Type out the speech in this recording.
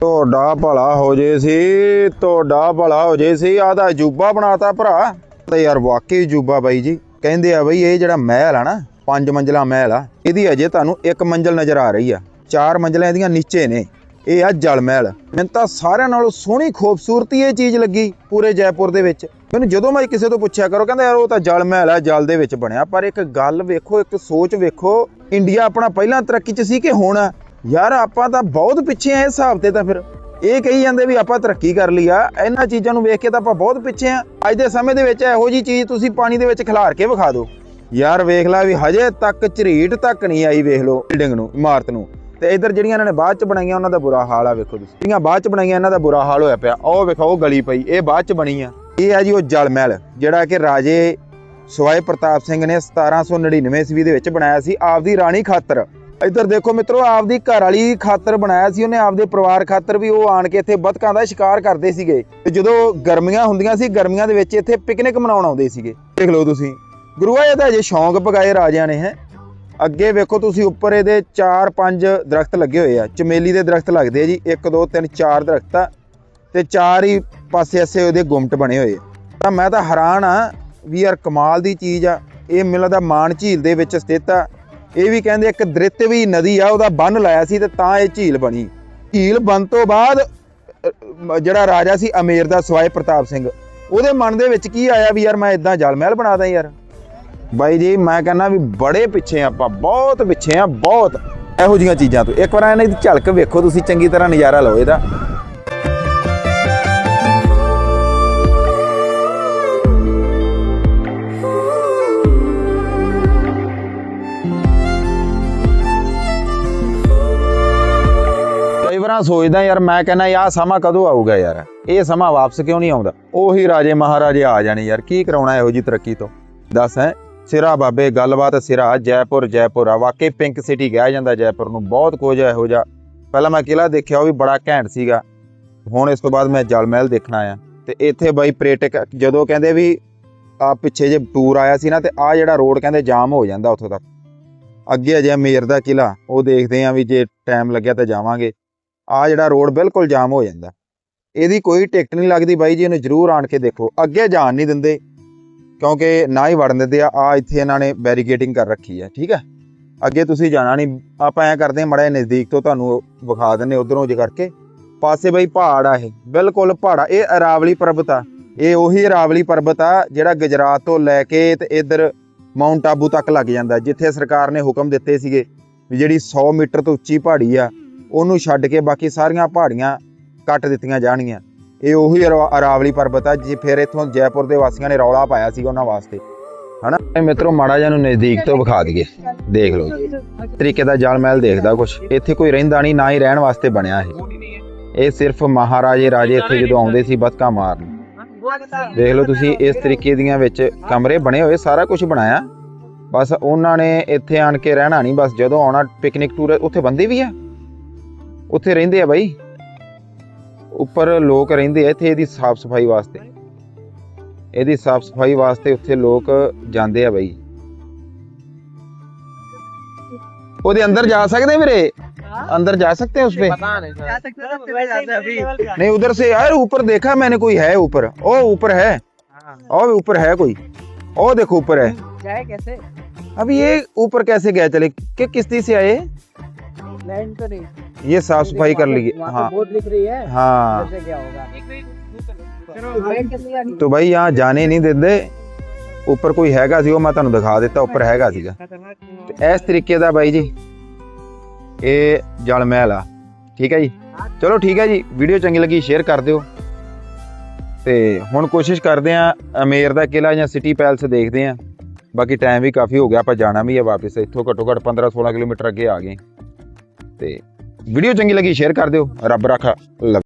ਤੁਹਾਡਾ ਭਲਾ ਹੋ ਜੇ ਸੀ, ਤੁਹਾਡਾ ਭਲਾ ਹੋ ਜੇ ਸੀ ਆਦਾ ਅਜੂਬਾ ਬਣਾਤਾ ਭਰਾ। ਤੇ ਯਾਰ ਵਾਕਈ ਅਜੂਬਾ ਬਾਈ ਜੀ, ਕਹਿੰਦੇ ਆ ਬਈ ਇਹ ਜਿਹੜਾ ਮਹਿਲ ਆ ਨਾ, ਪੰਜ ਮੰਜ਼ਲਾ ਮਹਿਲ ਆ, ਇਹਦੀ ਅਜੇ ਤੁਹਾਨੂੰ ਇੱਕ ਮੰਜ਼ਲ ਨਜ਼ਰ ਆ ਰਹੀ ਆ, ਚਾਰ ਮੰਜ਼ਲਾਂ ਇਹਦੀਆਂ ਨੀਚੇ ਨੇ, ਇਹ ਆ ਜਲ ਮਹਿਲ। ਮੈਨੂੰ ਤਾਂ ਸਾਰਿਆਂ ਨਾਲੋਂ ਸੋਹਣੀ ਖੂਬਸੂਰਤੀ ਇਹ ਚੀਜ਼ ਲੱਗੀ ਪੂਰੇ ਜੈਪੁਰ ਦੇ ਵਿੱਚ। ਮੈਨੂੰ ਜਦੋਂ ਮੈਂ ਕਿਸੇ ਤੋਂ ਪੁੱਛਿਆ ਕਰੋ, ਕਹਿੰਦਾ ਯਾਰ ਉਹ ਤਾਂ ਜਲ ਮਹਿਲ ਆ, ਜਲ ਦੇ ਵਿੱਚ ਬਣਿਆ, ਪਰ ਇੱਕ ਗੱਲ ਵੇਖੋ, ਇੱਕ ਸੋਚ ਵੇਖੋ, ਇੰਡੀਆ ਆਪਣਾ ਪਹਿਲਾਂ ਤਰੱਕੀ 'ਚ ਸੀ ਕਿ ਹੁਣ ਯਾਰ ਆਪਾਂ ਤਾਂ ਬਹੁਤ ਪਿੱਛੇ ਆ ਇਸ ਹਿਸਾਬ ਤੇ ਤਾਂ ਫਿਰ। ਇਹ ਕਹੀ ਜਾਂਦੇ ਵੀ ਆਪਾਂ ਤਰੱਕੀ ਕਰ ਲਈ ਆ। ਇਹਨਾਂ ਚੀਜ਼ਾਂ ਨੂੰ ਵੇਖ ਕੇ ਤਾਂ ਆਪਾਂ ਬਹੁਤ ਪਿੱਛੇ ਆ। ਅੱਜ ਦੇ ਸਮੇਂ ਦੇ ਵਿੱਚ ਇਹੋ ਜੀ ਚੀਜ਼ ਤੁਸੀਂ ਪਾਣੀ ਦੇ ਵਿੱਚ ਖਿਲਾਰ ਕੇ ਵਿਖਾ ਦਿਓ। ਯਾਰ ਵੇਖ ਲੈ ਵੀ ਹਜੇ ਤੱਕ ਝਰੀਟ ਤੱਕ ਨਹੀਂ ਆਈ ਵੇਖ ਲਓ ਬਿਲਡਿੰਗ ਨੂੰ, ਇਮਾਰਤ ਨੂੰ। ਤੇ ਇਧਰ ਜਿਹੜੀਆਂ ਇਹਨਾਂ ਨੇ ਬਾਅਦ ਚ ਬਣਾਈਆਂ ਉਹਨਾਂ ਦਾ ਬੁਰਾ ਹਾਲ ਆ ਵੇਖੋ ਤੁਸੀਂ। ਜਿਹੜੀਆਂ ਬਾਅਦ ਚ ਬਣਾਈਆਂ ਇਹਨਾਂ ਦਾ ਬੁਰਾ ਹਾਲ ਹੋਇਆ ਪਿਆ। ਉਹ ਵੇਖੋ ਉਹ ਗਲੀ ਪਈ। ਇਹ ਬਾਅਦ ਚ ਬਣੀ ਆ। ਇਹ ਆ ਜੀ ਉਹ ਜਲ ਮਹਿਲ, ਜਿਹੜਾ ਕਿ ਰਾਜੇ ਸਵਾਏ ਪ੍ਰਤਾਪ ਸਿੰਘ ਨੇ 1799 ਈਸਵੀ ਦੇ ਵਿੱਚ ਬਣਾਇਆ ਸੀ। ਆਪਦੀ ਰਾਣੀ ਖਾਤਰ ਇੱਧਰ ਦੇਖੋ ਮਿੱਤਰੋ, ਆਪਦੀ ਘਰ ਵਾਲੀ ਖਾਤਰ ਬਣਾਇਆ ਸੀ ਉਹਨੇ, ਆਪਦੇ ਪਰਿਵਾਰ ਖਾਤਰ ਵੀ ਉਹ ਆਣ ਕੇ ਇੱਥੇ ਬਤਕਾਂ ਦਾ ਸ਼ਿਕਾਰ ਕਰਦੇ ਸੀਗੇ। ਤੇ ਜਦੋਂ ਗਰਮੀਆਂ ਹੁੰਦੀਆਂ ਸੀ, ਗਰਮੀਆਂ ਦੇ ਵਿੱਚ ਇੱਥੇ ਪਿਕਨਿਕ ਮਨਾਉਣ ਆਉਂਦੇ ਸੀਗੇ। ਦੇਖ ਲਓ ਤੁਸੀਂ। ਗੁਰੂਆ ਇਹਦਾ ਅਜੇ ਸ਼ੌਂਕ ਪਕਾਏ ਰਾਜਿਆਂ ਨੇ, ਹੈ। ਅੱਗੇ ਵੇਖੋ ਤੁਸੀਂ, ਉੱਪਰ ਇਹਦੇ 4-5 ਦਰਖਤ ਲੱਗੇ ਹੋਏ ਆ। ਚਮੇਲੀ ਦੇ ਦਰਖਤ ਲੱਗਦੇ ਆ ਜੀ। 1 2 3 4 ਦਰਖਤ ਆ। ਤੇ ਚਾਰ ਹੀ ਪਾਸੇ ਐਸੇ ਉਹਦੇ ਗੁੰਮਟ ਬਣੇ ਹੋਏ ਤਾਂ ਮੈਂ ਤਾਂ ਹੈਰਾਨ ਆ ਵੀ ਯਾਰ ਕਮਾਲ ਦੀ ਚੀਜ਼ ਆ। ਇਹ ਮਿਲ ਦਾ ਮਾਨ ਝੀਲ ਦੇ ਵਿੱਚ ਸਥਿਤ ਆ। ਇਹ ਵੀ ਕਹਿੰਦੇ ਇੱਕ ਦ੍ਰਿਤ ਵੀ ਨਦੀ ਆ, ਉਹਦਾ ਬੰਨ ਲਾਇਆ ਸੀ ਤੇ ਤਾਂ ਇਹ ਝੀਲ ਬਣੀ। ਝੀਲ ਬਣ ਤੋਂ ਬਾਅਦ ਜਿਹੜਾ ਰਾਜਾ ਸੀ ਅਮੇਰ ਦਾ, ਸਵਾਏ ਪ੍ਰਤਾਪ ਸਿੰਘ। ਉਹਦੇ ਮਨ ਦੇ ਵਿੱਚ ਕੀ ਆਇਆ ਵੀ ਯਾਰ ਮੈਂ ਇਦਾਂ ਜਲ ਮਹਿਲ ਬਣਾ ਦਾਂ ਯਾਰ? ਬਾਈ ਜੀ, ਮੈਂ ਕਹਿੰਦਾ ਵੀ ਬੜੇ ਪਿੱਛੇ ਆਪਾਂ, ਬਹੁਤ ਪਿੱਛੇ ਆ, ਬਹੁਤ। ਇਹੋ ਜੀਆਂ ਚੀਜ਼ਾਂ ਤੋਂ। ਇੱਕ ਵਾਰ ਇਹਨਾਂ ਦੀ ਝਲਕ ਵੇਖੋ ਤੁਸੀਂ, ਚੰਗੀ ਤਰ੍ਹਾਂ ਨਜ਼ਾਰਾ ਲਓ ਇਹਦਾ। ਕਈ ਸੋਚਦਾ ਯਾਰ, ਮੈਂ ਕਹਿੰਦਾ ਆਹ ਸਮਾਂ ਕਦੋਂ ਆਊਗਾ ਯਾਰ? ਇਹ ਸਮਾਂ ਵਾਪਸ ਕਿਉਂ ਨਹੀਂ ਆਉਂਦਾ? ਉਹੀ ਰਾਜੇ ਮਹਾਰਾਜੇ ਆ ਜਾਣੇ ਯਾਰ, ਕੀ ਕਰਾਉਣਾ ਇਹੋ ਜੀ ਤਰੱਕੀ ਤੋਂ? ਦੱਸ ਹੈ, ਸਿਰਾ ਬਾਬੇ, ਗੱਲਬਾਤ ਸਿਰਾ, ਜੈਪੁਰ ਜੈਪੁਰ, ਆ ਵਾਕਈ ਪਿੰਕ ਸਿਟੀ ਕਿਹਾ ਜਾਂਦਾ ਜੈਪੁਰ ਨੂੰ, ਬਹੁਤ ਕੁਝ ਇਹੋ ਜਿਹਾ। ਪਹਿਲਾਂ ਮੈਂ ਕਿਲਾ ਦੇਖਿਆ, ਉਹ ਵੀ ਬੜਾ ਘੈਂਟ ਸੀਗਾ। ਹੁਣ ਇਸ ਤੋਂ ਬਾਅਦ ਮੈਂ ਜਲ ਮਹਿਲ ਦੇਖਣਾ ਆ ਤੇ ਇੱਥੇ ਬਾਈ ਪ੍ਰੇਟਕ, ਜਦੋਂ ਕਹਿੰਦੇ ਵੀ ਆ ਪਿੱਛੇ ਜੇ ਟੂਰ ਆਇਆ ਸੀ ਨਾ, ਤੇ ਆ ਜਿਹੜਾ ਰੋਡ ਕਹਿੰਦੇ ਜਾਮ ਹੋ ਜਾਂਦਾ ਉੱਥੋਂ ਤੱਕ। ਅੱਗੇ ਅਜੇ ਮੇਰ ਦਾ ਕਿਲਾ ਉਹ ਦੇਖਦੇ ਆ ਵੀ ਜੇ ਟਾਈਮ ਲੱਗਿਆ ਤਾਂ ਜਾਵਾਂਗੇ। ਆ ਜਿਹੜਾ ਰੋਡ ਬਿਲਕੁਲ ਜਾਮ ਹੋ ਜਾਂਦਾ। ਇਹਦੀ ਕੋਈ ਟਿਕਟ ਨਹੀਂ ਲੱਗਦੀ ਬਾਈ ਜੀ, ਇਹਨੂੰ ਜ਼ਰੂਰ ਆਣ ਕੇ ਦੇਖੋ। ਅੱਗੇ ਜਾਣ ਨਹੀਂ ਦਿੰਦੇ, ਕਿਉਂਕਿ ਨਾ ਹੀ ਵੜਨ ਦਿੰਦੇ ਆ ਆ ਇੱਥੇ ਇਹਨਾਂ ਨੇ ਬੈਰੀਕੇਡਿੰਗ ਕਰ ਰੱਖੀ ਹੈ ਠੀਕ ਹੈ ਅੱਗੇ ਤੁਸੀਂ ਜਾਣਾ ਨਹੀਂ, ਆਪਾਂ ਐ ਕਰਦੇ ਹਾਂ ਮੜਾ ਨਜ਼ਦੀਕ ਤੋਂ ਤੁਹਾਨੂੰ ਵਿਖਾ ਦਿੰਨੇ ਉਧਰੋਂ ਜੇ ਕਰਕੇ। ਪਾਸੇ ਬਈ ਪਹਾੜ ਆ ਇਹ, ਬਿਲਕੁਲ ਪਹਾੜਾ ਇਹ ਅਰਾਵਲੀ ਪਰਬਤ ਆ। ਇਹ ਉਹੀ ਅਰਾਵਲੀ ਪਰਬਤ ਆ, ਜਿਹੜਾ ਗੁਜਰਾਤ ਤੋਂ ਲੈ ਕੇ ਤੇ ਇਧਰ ਮਾਊਂਟ ਆਬੂ ਤੱਕ ਲੱਗ ਜਾਂਦਾ, ਜਿੱਥੇ ਸਰਕਾਰ ਨੇ ਹੁਕਮ ਦਿੱਤੇ ਸੀਗੇ ਵੀ ਜਿਹੜੀ 100 ਮੀਟਰ ਤੋਂ ਉੱਚੀ ਪਹਾੜੀ ਆ ਉਹਨੂੰ ਛੱਡ ਕੇ ਬਾਕੀ ਸਾਰੀਆਂ ਪਹਾੜੀਆਂ ਕੱਟ ਦਿੱਤੀਆਂ ਜਾਣਗੀਆਂ। ਇਹ ਉਹੀ ਅਰਾਵਲੀ ਪਰਬਤ ਆ, ਜੇ ਫਿਰ ਇੱਥੋਂ ਜੈਪੁਰ ਦੇ ਵਾਸੀਆਂ ਨੇ ਰੌਲਾ ਪਾਇਆ ਸੀ ਉਹਨਾਂ ਵਾਸਤੇ। ਹਨਾ? ਇਹ ਮਿੱਤਰੋ, ਮਾੜਾ ਜਿਹਾ ਨੂੰ ਨਜ਼ਦੀਕ ਤੋਂ ਵਿਖਾ ਦਈਏ। ਦੇਖ ਲਓ ਜੀ। ਤਰੀਕੇ ਦਾ ਜਲ ਮਹਿਲ ਦੇਖਦਾ ਕੁਛ। ਇੱਥੇ ਕੋਈ ਰਹਿੰਦਾ ਨਹੀਂ, ਨਾ ਹੀ ਰਹਿਣ ਵਾਸਤੇ ਬਣਿਆ ਇਹ। ਇਹ ਸਿਰਫ ਮਹਾਰਾਜੇ ਰਾਜੇ ਇੱਥੇ ਜਦੋਂ ਆਉਂਦੇ ਸੀ ਬਤਕਾ ਮਾਰਨ। ਦੇਖ ਲਓ ਤੁਸੀਂ, ਇਸ ਤਰੀਕੇ ਦੀਆਂ ਵਿੱਚ ਕਮਰੇ ਬਣੇ ਹੋਏ, ਸਾਰਾ ਕੁਝ ਬਣਾਇਆ। ਬਸ ਉਹਨਾਂ ਨੇ ਇੱਥੇ ਆਣ ਕੇ ਰਹਿਣਾ ਨਹੀਂ। ਬਸ ਜਦੋਂ ਆਉਣਾ, ਪਿਕਨਿਕ ਟੂਰ ਉੱਥੇ ਬੰਦੇ ਵੀ ਆ। ਉੱਥੇ ਰਹਿੰਦੇ ਆ ਬਾਈ ਉੱਪਰ ਲੋਕ ਰਹਿੰਦੇ ਆ ਇੱਥੇ ਇਹਦੀ ਸਾਫ ਸਫਾਈ ਵਾਸਤੇ ਇਹਦੀ ਸਾਫ ਸਫਾਈ ਵਾਸਤੇ ਉੱਥੇ ਲੋਕ ਜਾਂਦੇ ਆ ਬਾਈ ਉਹਦੇ ਅੰਦਰ ਜਾ ਸਕਦੇ ਵੀਰੇ अंदर जा सकते हैं उस पे पता नहीं जा सकते हैं तो जाते अभी नहीं उधर से यार ऊपर देखा मैंने कोई है ऊपर ओ ऊपर है और ऊपर है कोई ओ देखो ऊपर है जाए कैसे अब ये ऊपर कैसे गया चले कि किस्ती से आए लैंड तो नहीं ये साफ सफाई कर ली वहाँ हाँ तो बोर्ड लिख रही है हाँ कैसे क्या होगा लैंड कैसे आ तो भाई यहाँ जाने नहीं देते ਉੱਪਰ ਕੋਈ ਹੈਗਾ ਸੀ ਉਹ ਮੈਂ ਤੁਹਾਨੂੰ ਦਿਖਾ ਦਿੱਤਾ ਉੱਪਰ ਹੈਗਾ ਸੀਗਾ ਤੇ ਇਸ ਤਰੀਕੇ ਦਾ ਬਾਈ ਜੀ ਇਹ ਜਲ ਮਹਿਲ ਆ ਠੀਕ ਹੈ ਜੀ ਚਲੋ ਠੀਕ ਹੈ ਜੀ ਵੀਡੀਓ ਚੰਗੀ ਲੱਗੀ ਸ਼ੇਅਰ ਕਰ ਦਿਓ ਤੇ ਹੁਣ ਕੋਸ਼ਿਸ਼ ਕਰਦੇ ਆ ਅਮੇਰ ਦਾ ਕਿਲਾ ਜਾਂ ਸਿਟੀ ਪੈਲਸ ਦੇਖਦੇ ਆ ਬਾਕੀ ਟਾਈਮ ਵੀ ਕਾਫੀ ਹੋ ਗਿਆ ਆਪਾਂ ਜਾਣਾ ਵੀ ਆ ਵਾਪਸ ਇੱਥੋਂ ਘੱਟੋ ਘੱਟ 15 16 ਕਿਲੋਮੀਟਰ ਅੱਗੇ ਆ ਗਏ ਤੇ ਵੀਡੀਓ ਚੰਗੀ ਲੱਗੀ ਸ਼ੇਅਰ ਕਰ ਦਿਓ। ਰੱਬ ਰਾਖਾ।